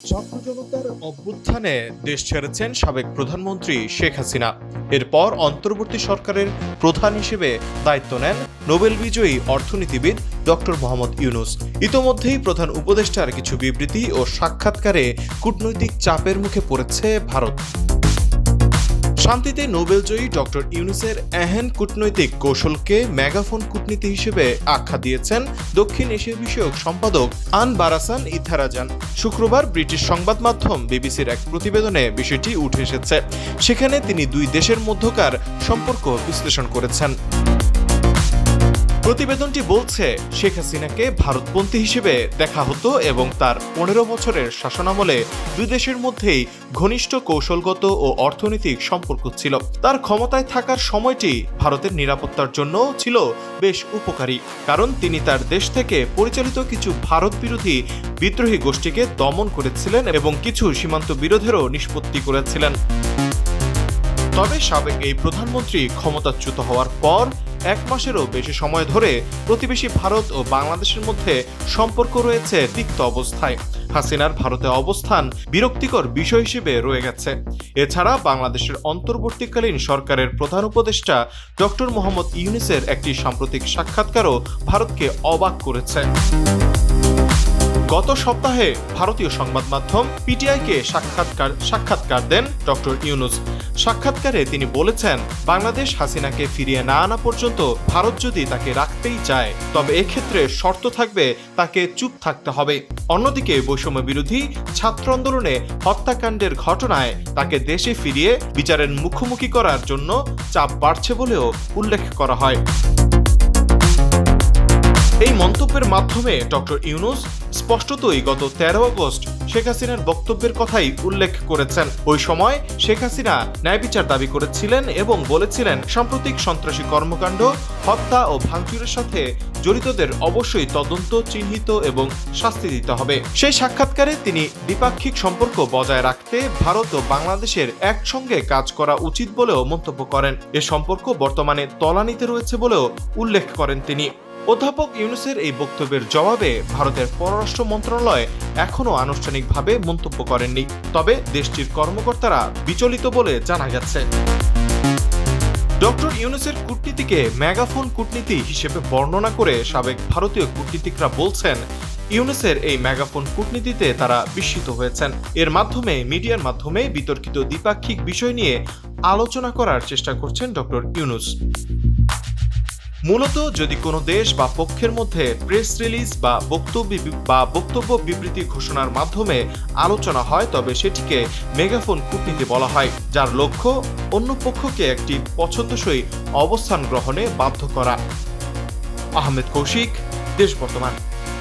ছাত্র জনতার অভ্যুত্থানে দেশ ছেড়েছেন সাবেক প্রধানমন্ত্রী শেখ হাসিনা। এরপর অন্তর্বর্তী সরকারের প্রধান হিসেবে দায়িত্ব নেন নোবেল বিজয়ী অর্থনীতিবিদ ডক্টর মোহাম্মদ ইউনুস। ইতোমধ্যেই প্রধান উপদেষ্টার কিছু বিবৃতি ও সাক্ষাৎকারে কূটনৈতিক চাপের মুখে পড়েছে ভারত। শান্তিতে নোবেলজয়ী ডক্টর ইউনুসের এহেন কূটনৈতিক কৌশলকে মেগাফোন কূটনীতি হিসেবে আখ্যা দিয়েছেন দক্ষিণ এশিয়া বিষয়ক সম্পাদক আন বারাসান ইথারাজান। শুক্রবার ব্রিটিশ সংবাদ মাধ্যম বিবিসির এক প্রতিবেদনে বিষয়টি উঠে এসেছে। সেখানে তিনি দুই দেশের মধ্যকার সম্পর্ক বিশ্লেষণ করেছেন। প্রতিবেদনটি বলছে, শেখ হাসিনাকে ভারতপন্থী হিসেবে দেখা হতো এবং তার পনেরো বছরের শাসনামলে দুই দেশের মধ্যেই ঘনিষ্ঠ কৌশলগত ও অর্থনৈতিক সম্পর্ক ছিল। তার ক্ষমতায় থাকার সময়টি ভারতের নিরাপত্তার জন্য ছিল বেশ উপকারী, কারণ তিনি তার দেশ থেকে পরিচালিত কিছু ভারত বিরোধী বিদ্রোহী গোষ্ঠীকে দমন করেছিলেন এবং কিছু সীমান্ত বিরোধেরও নিষ্পত্তি করেছিলেন। তবে সাবেক এই প্রধানমন্ত্রী ক্ষমতাচ্যুত হওয়ার পর এক মাসেরও বেশি সময় ধরে প্রতিবেশী ভারত ও বাংলাদেশের মধ্যে সম্পর্ক রয়েছে তিক্ত অবস্থায়। হাসিনার ভারতে অবস্থান বিরক্তিকর বিষয় হিসেবে রয়ে গেছে। এছাড়া বাংলাদেশের অন্তর্বর্তীকালীন সরকারের প্রধান উপদেষ্টা ডক্টর মোহাম্মদ ইউনিসের একটি সাম্প্রতিক সাক্ষাৎকারও ভারতকে অবাক করেছে। গত সপ্তাহে ভারতীয় সংবাদ মাধ্যম পিটিআইকে সাক্ষাৎকার সাক্ষাৎকার দেন ডক্টর ইউনুস। সাক্ষাৎকারে তিনি বলেছেন, বাংলাদেশ হাসিনাকে ফিরিয়ে না আনা পর্যন্ত ভারত যদি তাকে রাখতেই চায়, তবে এক্ষেত্রে শর্ত থাকবে তাকে চুপ থাকতে হবে। অন্যদিকে বৈষম্য বিরোধী ছাত্র আন্দোলনে হত্যাকাণ্ডের ঘটনায় তাকে দেশে ফিরিয়ে বিচারের মুখোমুখি করার জন্য চাপ বাড়ছে বলেও উল্লেখ করা হয়। এই মন্তব্যের মাধ্যমে ডক্টর ইউনুস স্পষ্টতই গত তেরো আগস্ট শেখ হাসিনার বক্তব্যের কথাই উল্লেখ করেছেন। ওই সময় শেখ হাসিনা ন্যায় বিচার দাবি করেছিলেন এবং বলেছিলেন, সাম্প্রতিক সন্ত্রাসী কর্মকাণ্ড, হত্যা ও ভাঙচুরের সাথে জড়িতদের অবশ্যই তদন্ত চিহ্নিত এবং শাস্তি দিতে হবে। সেই সাক্ষাৎকারে তিনি দ্বিপাক্ষিক সম্পর্ক বজায় রাখতে ভারত ও বাংলাদেশের একসঙ্গে কাজ করা উচিত বলেও মন্তব্য করেন। এ সম্পর্ক বর্তমানে তলানিতে রয়েছে বলেও উল্লেখ করেন তিনি। অধ্যাপক ইউনুসের এই বক্তব্যের জবাবে ভারতের পররাষ্ট্র মন্ত্রণালয় এখনও আনুষ্ঠানিকভাবে মন্তব্য করেননি। তবে দেশটির কর্মকর্তারা বিচলিত বলে জানা গেছে। ডক্টর ইউনুসের কূটনীতিকে মেগাফোন কূটনীতি হিসেবে বর্ণনা করে সাবেক ভারতীয় কূটনীতিকরা বলছেন, ইউনুসের এই মেগাফোন কূটনীতিতে তারা বিস্মিত হয়েছেন। এর মাধ্যমে, মিডিয়ার মাধ্যমে বিতর্কিত দ্বিপাক্ষিক বিষয় নিয়ে আলোচনা করার চেষ্টা করছেন ডক্টর ইউনুস। মূলত যদি কোনো দেশ বা পক্ষের মধ্যে প্রেস রিলিজ বা বক্তব্য বা বক্তব্য বিবৃতি ঘোষণার মাধ্যমে আলোচনা হয়, তবে সেটিকে মেগাফোন কূটনীতি বলা হয়, যার লক্ষ্য অন্য পক্ষকে একটি পছন্দসই অবস্থান গ্রহণে বাধ্য করা। আহমেদ কৌশিক, দেশ বর্তমান।